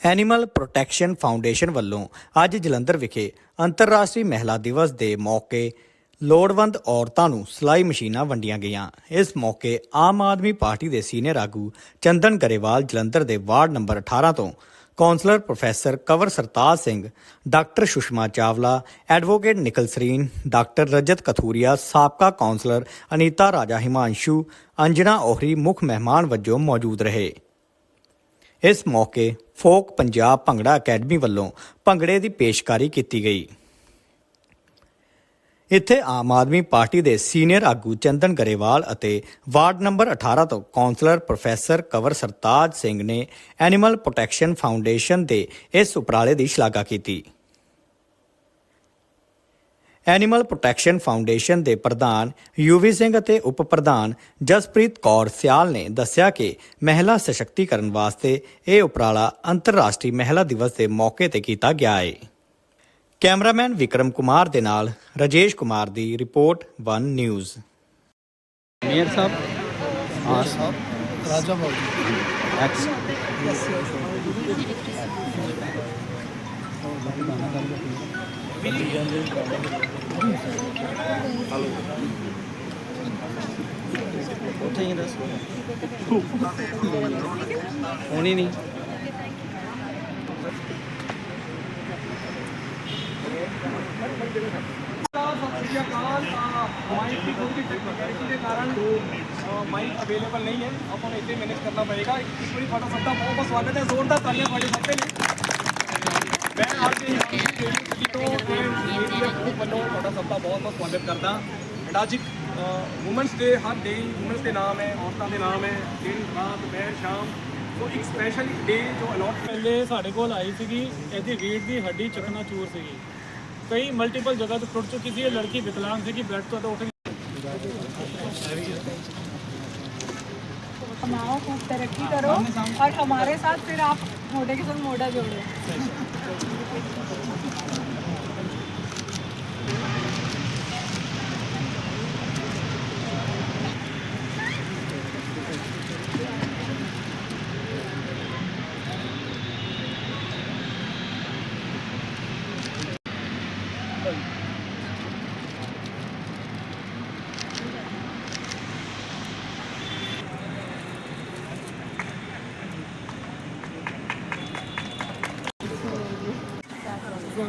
Animal protection foundation ਵੱਲੋਂ ਅੱਜ ਜਲੰਧਰ ਵਿਖੇ ਅੰਤਰਰਾਸ਼ਟਰੀ ਮਹਿਲਾ ਦਿਵਸ ਦੇ ਮੌਕੇ ਲੋੜਵੰਦ ਔਰਤਾਂ ਨੂੰ ਸਿਲਾਈ ਮਸ਼ੀਨਾਂ ਵੰਡੀਆਂ ਗਈਆਂ। ਇਸ ਮੌਕੇ ਆਮ ਆਦਮੀ ਪਾਰਟੀ ਦੇ ਸੀਨੀਅਰ ਆਗੂ ਚੰਦਨ ਗਰੇਵਾਲ ਜਲੰਧਰ ਦੇ ਵਾਰਡ ਨੰਬਰ 18 ਤੋਂ councillor professor Kanwar Sartaj Singh, doctor Sushma Chawla, advocate ਨਿਕਲ ਸਰੀਨ, ਡਾਕਟਰ ਰਜਤ ਕਥੂਰੀਆ, ਸਾਬਕਾ ਕੌਂਸਲਰ ਅਨੀਤਾ ਰਾਜਾ ਹਿਮਾਂਸ਼ੂ, ਅੰਜਨਾ ਓਹਰੀ ਮੁੱਖ ਮਹਿਮਾਨ ਵਜੋਂ ਮੌਜੂਦ ਰਹੇ। ਇਸ ਮੌਕੇ ਫੋਕ ਪੰਜਾਬ ਭੰਗੜਾ ਅਕੈਡਮੀ ਵੱਲੋਂ ਭੰਗੜੇ ਦੀ ਪੇਸ਼ਕਾਰੀ ਕੀਤੀ ਗਈ। ਇੱਥੇ ਆਮ ਆਦਮੀ ਪਾਰਟੀ ਦੇ ਸੀਨੀਅਰ ਆਗੂ ਚੰਦਨ ਗਰੇਵਾਲ ਅਤੇ ਵਾਰਡ ਨੰਬਰ 18 ਤੋਂ ਕੌਂਸਲਰ ਪ੍ਰੋਫੈਸਰ ਕੰਵਰ ਸਰਤਾਜ ਸਿੰਘ ਨੇ ਐਨੀਮਲ ਪ੍ਰੋਟੈਕਸ਼ਨ ਫਾਊਂਡੇਸ਼ਨ ਦੇ ਇਸ ਉਪਰਾਲੇ ਦੀ ਸ਼ਲਾਘਾ ਕੀਤੀ। ਐਨੀਮਲ ਪ੍ਰੋਟੈਕਸ਼ਨ ਫਾਊਂਡੇਸ਼ਨ ਦੇ ਪ੍ਰਧਾਨ ਯੂਵੀ ਸਿੰਘ ਅਤੇ ਉਪ ਪ੍ਰਧਾਨ ਜਸਪ੍ਰੀਤ ਕੌਰ ਸਿਆਲ ਨੇ ਦੱਸਿਆ ਕਿ ਮਹਿਲਾ ਸਸ਼ਕਤੀਕਰਨ ਵਾਸਤੇ ਇਹ ਉਪਰਾਲਾ ਅੰਤਰਰਾਸ਼ਟਰੀ ਮਹਿਲਾ ਦਿਵਸ ਦੇ ਮੌਕੇ ਤੇ ਕੀਤਾ ਗਿਆ ਹੈ ਕੈਮਰਾਮੈਨ ਵਿਕਰਮ ਕੁਮਾਰ ਦੇ ਨਾਲ ਰਾਜੇਸ਼ ਕੁਮਾਰ ਦੀ ਰਿਪੋਰਟ 1 ਨਿਊਜ਼। ਮੇਅਰ ਸਾਹਿਬ ਹਾਂ। ਸਾਹਿਬ ਰਾਜਾ ਬਾਬੂ ਐਕਸ ਉੱਥੇ ਹੀ ਦੱਸ ਹੋਣੀ ਨਹੀਂ। ਸਤਿ ਸ਼੍ਰੀ ਅਕਾਲ ਮਾਈਕ ਦੀ ਥੋੜੀ ਟੈਕਨੀਕੈਲਿਟੀ ਦੇ ਕਾਰਨ ਮਾਈਕ ਅਵੇਲੇਬਲ ਨਹੀਂ ਹੈ। ਆਪਾਂ ਨੂੰ ਇੱਥੇ ਮੈਨੇਜ ਕਰਨਾ ਪਏਗਾ। ਇੱਕ ਵਾਰੀ ਤੁਹਾਡਾ ਸਭ ਦਾ ਬਹੁਤ ਬਹੁਤ ਸਵਾਗਤ ਹੈ, ਜ਼ੋਰਦਾਰ ਤਾਲੀਆਂ ਤੁਹਾਡੇ ਸਭ ਦੇ ਲਈ ਮੈਂ ਅੱਜ ਜੀ ਤੋਂ ਮੀਡੀਆ ਗਰੁੱਪ ਵੱਲੋਂ ਤੁਹਾਡਾ ਸਭ ਦਾ ਬਹੁਤ ਬਹੁਤ ਸਵਾਗਤ ਕਰਦਾ ਐਂਡ ਅੱਜ ਵੂਮਨਸ ਡੇ ਹਰ ਡੇ ਵੂਮਨਸ ਦੇ ਨਾਮ ਹੈ ਔਰਤਾਂ ਦੇ ਨਾਮ ਹੈ ਦਿਨ ਰਾਤ ਦੁਪਹਿਰ ਸ਼ਾਮ ਸੋ ਇੱਕ ਸਪੈਸ਼ਲ ਡੇ ਜੋ ਅਲੋਟ ਪਹਿਲੇ ਸਾਡੇ ਕੋਲ ਆਈ ਸੀਗੀ ਇਹਦੀ ਰੀੜ ਦੀ ਹੱਡੀ ਚਕਨਾ ਚੂਰ ਸੀਗੀ ਕਈ ਮਲਟੀਪਲ ਜਗ੍ਹਾ ਤੋਂ ਟੁੱਟ ਚੁੱਕੀ ਸੀ ਇਹ ਲੜਕੀ ਵਿਕਲਾਂਗ ਸੀਗੀ ਬੈੱਡ ਤੋਂ ਤਾਂ ਉੱਠ कमाओ खूब तरक्की करो और हमारे साथ फिर आप मोढे के साथ मोढा जोड़ो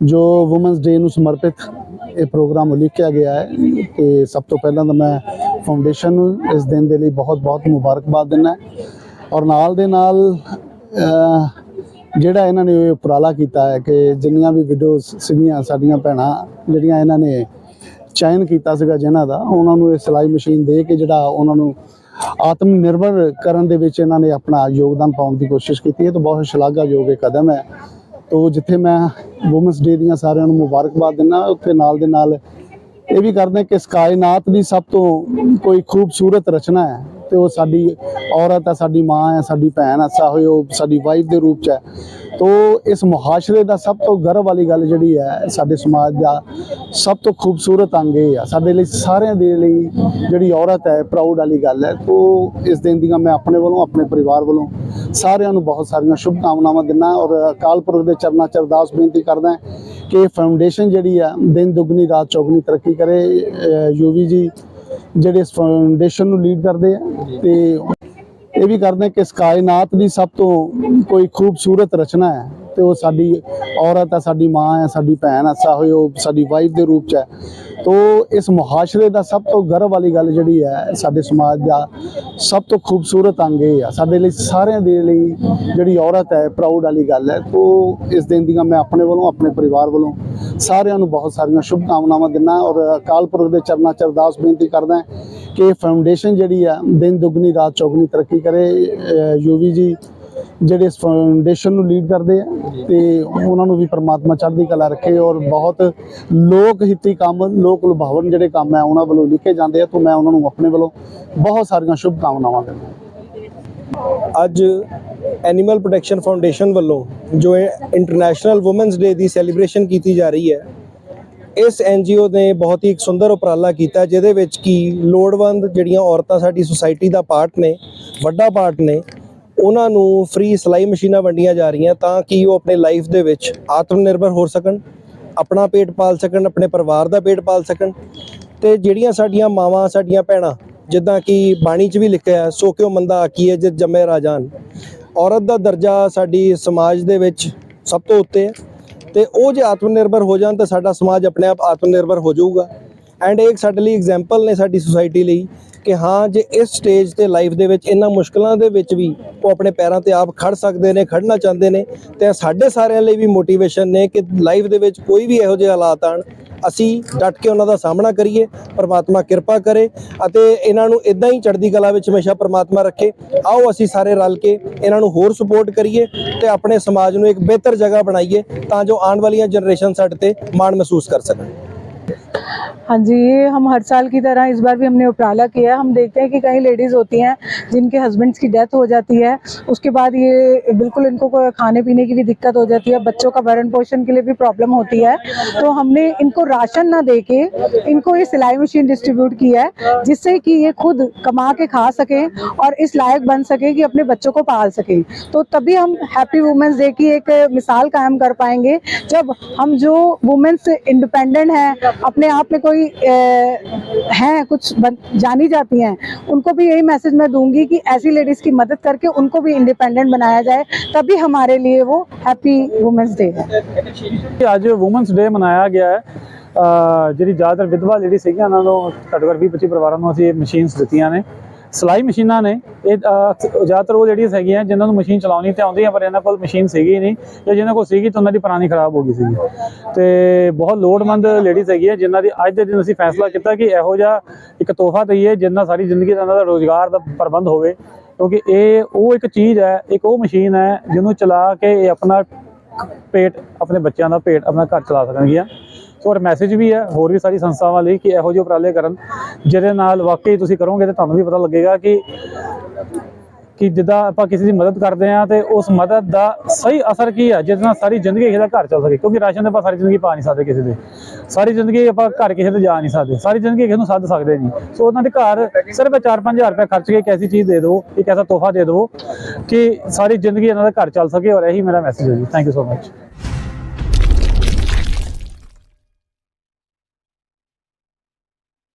ਜੋ ਔਮਨਸ ਡੇ ਨੂੰ ਸਮਰਪਿਤ ਇਹ ਪ੍ਰੋਗਰਾਮ ਉਲੀਕਿਆ ਗਿਆ ਹੈ ਤੇ ਸਭ ਤੋਂ ਪਹਿਲਾਂ ਤਾਂ ਮੈਂ ਫਾਊਂਡੇਸ਼ਨ ਨੂੰ ਇਸ ਦਿਨ ਦੇ ਲਈ ਬਹੁਤ-ਬਹੁਤ ਮੁਬਾਰਕਬਾਦ ਦਿੰਦਾ ਔਰ ਨਾਲ ਦੇ ਨਾਲ ਜਿਹੜਾ ਇਹਨਾਂ ਨੇ ਇਹ ਉਪਰਾਲਾ ਕੀਤਾ ਹੈ ਕਿ ਜਿੰਨੀਆਂ ਵੀ ਵਿਡੋਜ਼ ਸੀਗੀਆਂ ਸਾਡੀਆਂ ਭੈਣਾਂ, ਜਿਹੜੀਆਂ ਇਹਨਾਂ ਨੇ ਚੈਨ ਕੀਤਾ ਸੀਗਾ ਜਿਨ੍ਹਾਂ ਦਾ, ਉਹਨਾਂ ਨੂੰ ਇਹ ਸਿਲਾਈ ਮਸ਼ੀਨ ਦੇ ਕੇ ਜਿਹੜਾ ਉਹਨਾਂ ਨੂੰ ਆਤਮ ਨਿਰਭਰ ਕਰਨ ਦੇ ਵਿੱਚ ਇਹਨਾਂ ਨੇ ਆਪਣਾ ਯੋਗਦਾਨ ਪਾਉਣ ਦੀ ਕੋਸ਼ਿਸ਼ ਕੀਤੀ। ਹੈ ਤਾਂ ਬਹੁਤ ਸ਼ਲਾਘਾਯੋਗ ਇਹ ਕਦਮ ਹੈ। ਤੋ ਜਿੱਥੇ ਮੈਂ ਔਮਨਸ ਡੇ ਦੀਆਂ ਸਾਰਿਆਂ ਨੂੰ ਮੁਬਾਰਕਬਾਦ ਦਿੰਦਾ ਉੱਥੇ ਨਾਲ ਦੇ ਨਾਲ ਇਹ ਵੀ ਕਰਦੇ ਕਿ ਇਸ ਕਾਇਨਾਤ ਦੀ ਸਭ ਤੋਂ ਕੋਈ ਖੂਬਸੂਰਤ ਰਚਨਾ ਹੈ ਤੇ ਉਹ ਸਾਡੀ ਔਰਤ ਹੈ, ਸਾਡੀ ਮਾਂ ਹੈ, ਸਾਡੀ ਭੈਣ ਹੈ ਚਾਹੇ ਉਹ ਸਾਡੀ ਵਾਈਫ ਦੇ ਰੂਪ ਚ ਹੈ। ਤੋ ਇਸ ਮੁਹਾਸ਼ਰੇ ਦਾ ਸਭ ਤੋਂ ਗਰਵ ਵਾਲੀ ਗੱਲ ਜਿਹੜੀ ਹੈ, ਸਾਡੇ ਸਮਾਜ ਦਾ ਸਭ ਤੋਂ ਖੂਬਸੂਰਤ ਅੰਗ ਇਹ ਆ। ਸਾਡੇ ਲਈ ਸਾਰਿਆਂ ਦੇ ਲਈ ਜਿਹੜੀ ਔਰਤ ਹੈ ਪ੍ਰਾਊਡ ਵਾਲੀ ਗੱਲ ਹੈ। ਤੋ ਇਸ ਦਿਨ ਦੀਆਂ ਮੈਂ ਆਪਣੇ ਵੱਲੋਂ, ਆਪਣੇ ਪਰਿਵਾਰ ਵੱਲੋਂ ਸਾਰਿਆਂ ਨੂੰ ਬਹੁਤ ਸਾਰੀਆਂ ਸ਼ੁਭ ਕਾਮਨਾਵਾਂ ਦਿੰਦਾ ਔਰ ਅਕਾਲ ਪੁਰਖ ਦੇ ਚਰਨਾਂ ਚ ਅਰਦਾਸ ਬੇਨਤੀ ਕਰਦਾ ਕਿ ਇਹ ਫਾਊਂਡੇਸ਼ਨ ਜਿਹੜੀ ਆ, ਦਿਨ ਦੁਗਣੀ, ਰਾਤ ਚੌਗਣੀ ਤਰੱਕੀ ਕਰੇ। ਯੂਵੀ ਜੀ ਜਿਹੜੇ ਇਸ ਫਾਊਂਡੇਸ਼ਨ ਨੂੰ ਲੀਡ ਕਰਦੇ ਆ ਤੇ ਇਹ ਵੀ ਕਰਦੇ ਕਿ ਇਸ ਕਾਇਨਾਤ ਦੀ ਸਭ ਤੋਂ ਕੋਈ ਖੂਬਸੂਰਤ ਰਚਨਾ ਹੈ ਤੇ ਉਹ ਸਾਡੀ ਔਰਤ ਹੈ ਸਾਡੀ ਮਾਂ ਹੈ, ਸਾਡੀ ਭੈਣ ਹੈ ਚਾਹੇ ਸਾਡੀ ਵਾਈਫ ਦੇ ਰੂਪ ਚ ਹੈ। ਤੋ ਇਸ ਮੁਹਾਸ਼ਰੇ ਦਾ ਸਭ ਤੋਂ ਗਰਵ ਵਾਲੀ ਗੱਲ ਜਿਹੜੀ ਹੈ, ਸਾਡੇ ਸਮਾਜ ਦਾ ਸਭ ਤੋਂ ਖੂਬਸੂਰਤ ਅੰਗ ਇਹ ਆ। ਸਾਡੇ ਲਈ ਸਾਰਿਆਂ ਦੇ ਲਈ ਜਿਹੜੀ ਔਰਤ ਹੈ ਪ੍ਰਾਊਡ ਵਾਲੀ ਗੱਲ ਹੈ। ਤੋ ਇਸ ਦਿਨ ਦੀਆਂ ਮੈਂ ਆਪਣੇ ਵੱਲੋਂ, ਆਪਣੇ ਪਰਿਵਾਰ ਵੱਲੋਂ ਸਾਰਿਆਂ ਨੂੰ ਬਹੁਤ ਸਾਰੀਆਂ ਸ਼ੁਭ ਕਾਮਨਾਵਾਂ ਦਿੰਦਾ ਔਰ ਅਕਾਲ ਪੁਰਖ ਦੇ ਚਰਨਾਂ ਚ ਅਰਦਾਸ ਬੇਨਤੀ ਕਰਦਾ ਕਿ ਇਹ ਫਾਊਂਡੇਸ਼ਨ ਜਿਹੜੀ ਆ, ਦਿਨ ਦੁਗਣੀ, ਰਾਤ ਚੌਗਣੀ ਤਰੱਕੀ ਕਰੇ। ਯੂਵੀ ਜੀ ਜਿਹੜੇ ਇਸ ਫਾਊਂਡੇਸ਼ਨ ਨੂੰ ਲੀਡ ਕਰਦੇ ਆ ਤੇ ਉਹਨਾਂ ਨੂੰ ਵੀ ਪ੍ਰਮਾਤਮਾ ਚੜ੍ਹਦੀ ਕਲਾ ਰੱਖੇ ਔਰ ਬਹੁਤ ਲੋਕ ਹਿੱਤੀ ਕੰਮ ਲੋਕ ਲੁਭਾਵਨ ਜਿਹੜੇ ਕੰਮ ਹੈ ਉਹਨਾਂ ਵੱਲੋਂ ਲਿਖੇ ਜਾਂਦੇ ਆ ਤੋਂ ਮੈਂ ਉਹਨਾਂ ਨੂੰ ਆਪਣੇ ਵੱਲੋਂ ਬਹੁਤ ਸਾਰੀਆਂ ਸ਼ੁਭ ਕਾਮਨਾਵਾਂ ਦਿੰਦਾ ਅੱਜ ਐਨੀਮਲ ਪ੍ਰੋਟੈਕਸ਼ਨ ਫਾਊਂਡੇਸ਼ਨ ਵੱਲੋਂ ਜੋ ਇੰਟਰਨੈਸ਼ਨਲ ਔਮਨਸ ਡੇ ਦੀ ਸੈਲੀਬ੍ਰੇਸ਼ਨ ਕੀਤੀ ਜਾ ਰਹੀ ਹੈ ਇਸ ਐਨਜੀਓ ਨੇ ਬਹੁਤ ਹੀ ਇੱਕ ਸੁੰਦਰ ਉਪਰਾਲਾ ਕੀਤਾ ਜਿਹਦੇ ਵਿੱਚ ਕੀ ਲੋੜਵੰਦ ਜਿਹੜੀਆਂ ਔਰਤਾਂ ਸਾਡੀ ਸੁਸਾਇਟੀ ਦਾ ਪਾਰਟ ਨੇ ਵੱਡਾ ਪਾਰਟ ਨੇ ਉਹਨਾਂ ਨੂੰ ਫ੍ਰੀ ਸਿਲਾਈ ਮਸ਼ੀਨਾਂ ਵੰਡੀਆਂ ਜਾ ਰਹੀਆਂ ਤਾਂ ਕਿ ਉਹ ਆਪਣੇ ਲਾਈਫ ਦੇ ਵਿੱਚ ਆਤਮ ਨਿਰਭਰ ਹੋ ਸਕਣ, ਆਪਣਾ ਪੇਟ ਪਾਲ ਸਕਣ, ਆਪਣੇ ਪਰਿਵਾਰ ਦਾ ਪੇਟ ਪਾਲ ਸਕਣ ਤੇ ਜਿਹੜੀਆਂ ਸਾਡੀਆਂ ਮਾਵਾਂ, ਸਾਡੀਆਂ ਭੈਣਾਂ, ਜਿੱਦਾਂ ਕਿ ਬਾਣੀ 'ਚ ਵੀ ਲਿਖਿਆ ਹੈ, ਸੋ ਕਿਉ ਮੰਦਾ ਆਕੀਏ ਜਿਤ ਜੰਮੇ ਰਾਜਾਨ। ਔਰਤ ਦਾ ਦਰਜਾ ਸਾਡੀ ਸਮਾਜ ਦੇ ਵਿੱਚ ਸਭ ਤੋਂ ਉੱਤੇ ਹੈ ਤੇ ਉਹ ਜੇ ਆਤਮ ਨਿਰਭਰ ਹੋ ਜਾਣ ਤਾਂ ਸਾਡਾ ਸਮਾਜ ਆਪਣੇ ਆਪ ਆਤਮ ਨਿਰਭਰ ਹੋ ਜਾਊਗਾ। ਐਂਡ ਇੱਕ ਸਾਡੇ ਲਈ ਐਗਜ਼ਾਮਪਲ ਨੇ ਸਾਡੀ ਸੁਸਾਇਟੀ ਲਈ ਕਿ ਹਾਂ, ਜੇ ਇਸ ਸਟੇਜ ਤੇ ਲਾਈਫ ਦੇ ਵਿੱਚ ਇਹਨਾਂ ਮੁਸ਼ਕਲਾਂ ਦੇ ਵਿੱਚ ਵੀ ਉਹ ਆਪਣੇ ਪੈਰਾਂ ਤੇ ਆਪ ਖੜ ਸਕਦੇ ਨੇ, ਖੜਨਾ ਚਾਹੁੰਦੇ ਨੇ, ਤੇ ਸਾਡੇ ਸਾਰਿਆਂ ਲਈ ਵੀ ਮੋਟੀਵੇਸ਼ਨ ਨੇ ਕਿ ਲਾਈਫ ਦੇ ਵਿੱਚ ਕੋਈ ਵੀ ਇਹੋ ਜਿਹੇ ਹਾਲਾਤ ਆਣ ਅਸੀਂ ਡਟ ਕੇ ਉਹਨਾਂ ਦਾ ਸਾਹਮਣਾ ਕਰੀਏ, ਪਰਮਾਤਮਾ ਕਿਰਪਾ ਕਰੇ ਅਤੇ ਇਹਨਾਂ ਨੂੰ ਇਦਾਂ ਹੀ ਚੜ੍ਹਦੀ ਕਲਾ ਵਿੱਚ ਹਮੇਸ਼ਾ ਪਰਮਾਤਮਾ ਰੱਖੇ। ਆਓ ਅਸੀਂ ਸਾਰੇ ਰਲ ਕੇ ਇਹਨਾਂ ਨੂੰ ਹੋਰ ਸਪੋਰਟ ਕਰੀਏ ਤੇ ਆਪਣੇ ਸਮਾਜ ਨੂੰ ਇੱਕ ਬਿਹਤਰ ਜਗ੍ਹਾ ਬਣਾਈਏ ਤਾਂ ਜੋ ਆਉਣ ਵਾਲੀਆਂ ਜਨਰੇਸ਼ਨ ਸਾਡੇ ਤੇ ਮਾਣ ਮਹਿਸੂਸ ਕਰ ਸਕਣ। हाँ जी ये हम हर साल की तरह इस बार भी हमने उपराला किया हम देखते हैं कि कई लेडीज़ होती हैं जिनके हस्बैंड्स की डेथ हो जाती है, उसके बाद ये बिल्कुल इनको खाने पीने की भी दिक्कत हो जाती है, बच्चों का भरण पोषण के लिए भी प्रॉब्लम होती है। तो हमने इनको राशन ना दे के इनको ये सिलाई मशीन डिस्ट्रीब्यूट की है, जिससे कि ये खुद कमा के खा सकें और इस लायक बन सके कि अपने बच्चों को पाल सकें। तो तभी हम हैप्पी वुमेंस डे की एक मिसाल कायम कर पाएँगे, जब हम जो वुमेन्स इंडिपेंडेंट हैं, अपने आप में कोई हैं, कुछ जानी जाती हैं, उनको भी यही मैसेज मैं दूँगी कि ऐसी लेडीज़ की मदद करके उनको भी इंडिपेंडेंट बनाया जाए तभी हमारे लिए वो हैप्पी वुमेंस डे है ਕਿ ਅੱਜ ਔਮਨਸ ਡੇ ਮਨਾਇਆ ਗਿਆ ਹੈ ਅਹ ਜਿਹੜੀ ਜ਼ਿਆਦਾਤਰ ਵਿਧਵਾ ਲੇਡੀ ਸੀਗੀਆਂ ਉਹਨਾਂ ਨੂੰ ਘੱਟੋ ਘੱਟ 20 25 ਪਰਿਵਾਰਾਂ ਨੂੰ ਅਸੀਂ ਇਹ ਮਸ਼ੀਨਸ ਦਿੱਤੀਆਂ ਨੇ ਸਿਲਾਈ ਮਸ਼ੀਨਾਂ ਨੇ, ਇਹ ਜ਼ਿਆਦਾਤਰ ਉਹ ਲੇਡੀਜ਼ ਹੈਗੀਆਂ ਜਿਨ੍ਹਾਂ ਨੂੰ ਮਸ਼ੀਨ ਚਲਾਉਣੀ ਤੇ ਆਉਂਦੀ ਹੈ ਪਰ ਇਹਨਾਂ ਕੋਲ ਮਸ਼ੀਨ ਸੀਗੀ ਨਹੀਂ। ਜਾਂ ਜਿਨ੍ਹਾਂ ਕੋਲ ਸੀਗੀ ਤਾਂ ਉਹਨਾਂ ਦੀ ਪੁਰਾਣੀ ਖਰਾਬ ਹੋ ਗਈ ਸੀਗੀ। ਤੇ ਬਹੁਤ ਲੋੜਮੰਦ ਲੇਡੀਜ਼ ਹੈਗੀਆਂ ਜਿਨ੍ਹਾਂ ਦੀ ਅੱਜ ਦੇ ਦਿਨ ਅਸੀਂ ਫੈਸਲਾ ਕੀਤਾ ਕਿ ਇਹੋ ਜਿਹਾ ਇੱਕ ਤੋਹਫਾ ਦਈਏ, ਜਿੰਨਾ ਸਾਰੀ ਜ਼ਿੰਦਗੀ ਦਾ ਇਹਨਾਂ ਦਾ ਰੋਜ਼ਗਾਰ ਦਾ ਪ੍ਰਬੰਧ ਹੋਵੇ। ਕਿਉਂਕਿ ਇਹ, ਉਹ ਇੱਕ ਚੀਜ਼ ਹੈ, ਇੱਕ ਉਹ ਮਸ਼ੀਨ ਹੈ, ਜਿਹਨੂੰ ਚਲਾ ਕੇ ਇਹ ਆਪਣਾ ਪੇਟ, ਆਪਣੇ ਬੱਚਿਆਂ ਦਾ ਪੇਟ, ਆਪਣਾ ਘਰ ਚਲਾ ਸਕਣਗੀਆਂ। ਔਰ ਮੈਸੇਜ ਵੀ ਹੈ, ਹੋਰ ਵੀ ਸਾਰੀ ਸੰਸਥਾਵਾਂ ਲਈ ਕਿ ਇਹੋ ਜਿਹੇ ਉਪਰਾਲੇ ਕਰਨ, ਜਿਹਦੇ ਨਾਲ ਵਾਕਈ ਤੁਸੀਂ ਕਰੋਗੇ ਤੇ ਤੁਹਾਨੂੰ ਵੀ ਪਤਾ ਲੱਗੇਗਾ ਕਿ ਕਿ ਜਿੱਦਾਂ ਆਪਾਂ ਕਿਸੇ ਦੀ ਮਦਦ ਕਰਦੇ ਆ ਤੇ ਉਸ ਮਦਦ ਦਾ ਸਹੀ ਅਸਰ ਕੀ ਹੈ, ਜਿਹਦੇ ਨਾਲ ਸਾਰੀ ਜ਼ਿੰਦਗੀ ਕਿਸੇ ਦਾ ਘਰ ਚੱਲ ਸਕੇ, ਕਿਉਂਕਿ ਰਾਸ਼ਨ ਤੇ ਆਪਾਂ ਸਾਰੀ ਜ਼ਿੰਦਗੀ ਪਾ ਨਹੀਂ ਸਕਦੇ ਕਿਸੇ ਦੇ। ਸਾਰੀ ਜ਼ਿੰਦਗੀ ਆਪਾਂ ਘਰ ਕਿਸੇ ਤੇ ਜਾ ਨਹੀਂ ਸਕਦੇ, ਸਾਰੀ ਜ਼ਿੰਦਗੀ ਕਿਸੇ ਨੂੰ ਸੱਦ ਸਕਦੇ ਨਹੀਂ। ਸੋ ਉਹਨਾਂ ਦੇ ਘਰ ਸਿਰਫ 4-5000 ਰੁਪਏ ਖਰਚ ਕੇ ਇੱਕ ਐਸੀ ਚੀਜ਼ ਦੇ ਦਿਓ, ਇੱਕ ਐਸਾ ਤੋਹਫਾ ਦੇ ਦਿਓ ਕਿ ਸਾਰੀ ਜ਼ਿੰਦਗੀ ਇਹਨਾਂ ਦਾ ਘਰ ਚੱਲ ਸਕੇ ਔਰ ਇਹੀ ਮੇਰਾ ਮੈਸੇਜ ਹੈ ਜੀ। Thank you so much